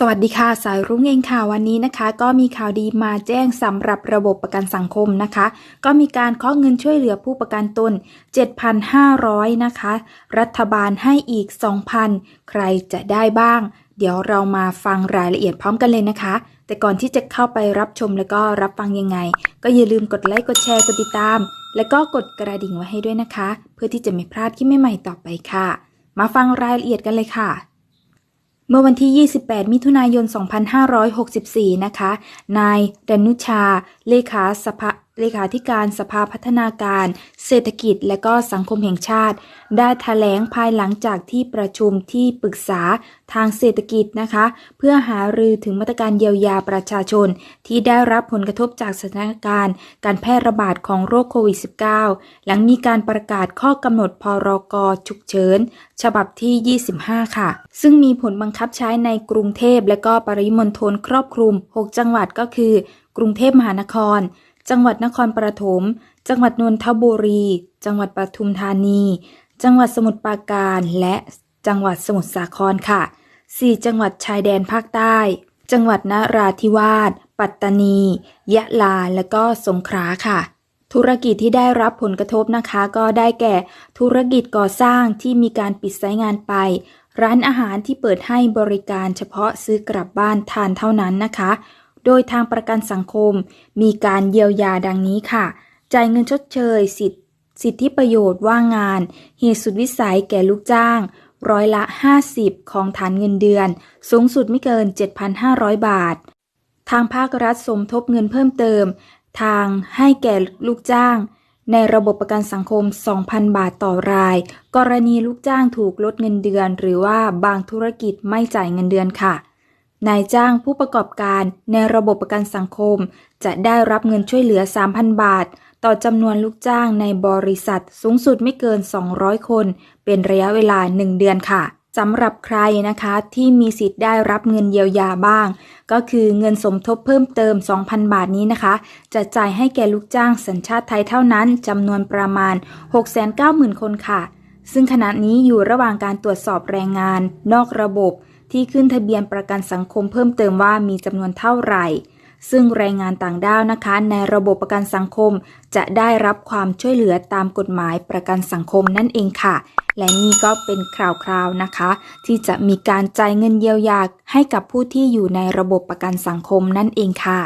สวัสดีค่ะ สายรุ้งเองค่ะวันนี้นะคะ ก็มีข่าวดีมาแจ้งสำหรับระบบประกันสังคมนะคะ ก็มีการเคาะเงินช่วยเหลือผู้ประกันตน 7,500 นะคะ รัฐบาลให้อีก 2,000 ใครจะได้บ้าง เดี๋ยวเรามาฟังรายละเอียดพร้อมกันเลยนะคะ แต่ก่อนที่จะเข้าไปรับชมแล้วก็รับฟังยังไง ก็อย่าลืมกดไลค์กดแชร์กดติดตาม แล้วก็กดกระดิ่งไว้ให้ด้วยนะคะ เพื่อที่จะไม่พลาดคลิปใหม่ๆต่อไปค่ะ มาฟังรายละเอียดกันเลยค่ะ เมื่อวันที่ 28 มิถุนายน 2564 นะคะ นายดนุชา เลขาสภา เลขาธิการสภาพัฒนาการ เศรษฐกิจและก็สังคมแห่งชาติ ได้แถลงภายหลังจากที่ประชุมที่ปรึกษาทางเศรษฐกิจนะคะ เพื่อหารือถึงมาตรการเยียวยาประชาชน ที่ได้รับผลกระทบจากสถานการณ์ การแพร่ระบาดของโรคโควิด -19 หลังมีการประกาศข้อกำหนดพรกฉุกเฉิน ฉบับที่ 25 ค่ะ ซึ่งมีผลบังคับใช้ในกรุงเทพและก็ปริมณฑลครอบคลุม 6 จังหวัดก็คือ กรุงเทพมหานคร จังหวัดนครปฐม จังหวัดนนทบุรี จังหวัดปทุมธานี จังหวัดสมุทรปราการ และจังหวัดสมุทรสาครค่ะ 4 จังหวัดชายแดนภาคใต้ จังหวัดนราธิวาส ปัตตานี ยะลา และก็สงขลาค่ะธุรกิจที่ได้รับผลกระทบนะคะ ก็ได้แก่ ธุรกิจก่อสร้างที่มีการปิดไซต์งานไป ร้านอาหารที่เปิดให้บริการเฉพาะซื้อกลับบ้านทานเท่านั้นนะคะ โดยทางประกันสังคมมีการเยียวยาดังนี้ค่ะ จ่ายเงินชดเชย สิทธิสิทธิประโยชน์ว่างงาน เหตุสุดวิสัยแก่ลูกจ้าง ร้อยละ 50 ของฐานเงินเดือน สูงสุดไม่เกิน 7,500 บาท ทางภาครัฐสมทบเงินเพิ่มเติม ทางให้แก่ลูกจ้าง ในระบบประกันสังคม 2,000 บาทต่อราย กรณีลูกจ้างถูกลดเงินเดือน หรือว่าบางธุรกิจไม่จ่ายเงินเดือนค่ะ นายจ้างผู้ประกอบการในระบบประกันสังคม จะได้รับเงินช่วยเหลือ 3,000 บาท ต่อจำนวนลูกจ้างในบริษัทสูงสุดไม่เกิน 200 คน เป็นระยะเวลา 1 เดือนค่ะสำหรับใครนะคะที่มีสิทธิ์ได้รับเงินเยียวยาบ้าง ก็คือเงินสมทบเพิ่มเติม 2,000 บาทนี้นะคะ จะจ่ายให้แก่ลูกจ้างสัญชาติไทยเท่านั้นจำนวนประมาณ 690,000 คนค่ะ ซึ่งขณะนี้อยู่ระหว่างการตรวจสอบแรงงาน นอกระบบ ที่ขึ้นทะเบียนประกันสังคมเพิ่มเติมว่ามีจำนวนเท่าไหร่ ซึ่งแรงงานต่างด้าวนะคะ ในระบบประกันสังคม จะได้รับความช่วยเหลือตามกฎหมายประกันสังคมนั่นเองค่ะ และนี่ก็เป็นคราวๆนะคะ ที่จะมีการจ่ายเงินเยียวยาให้กับผู้ที่อยู่ในระบบประกันสังคมนั่นเองค่ะ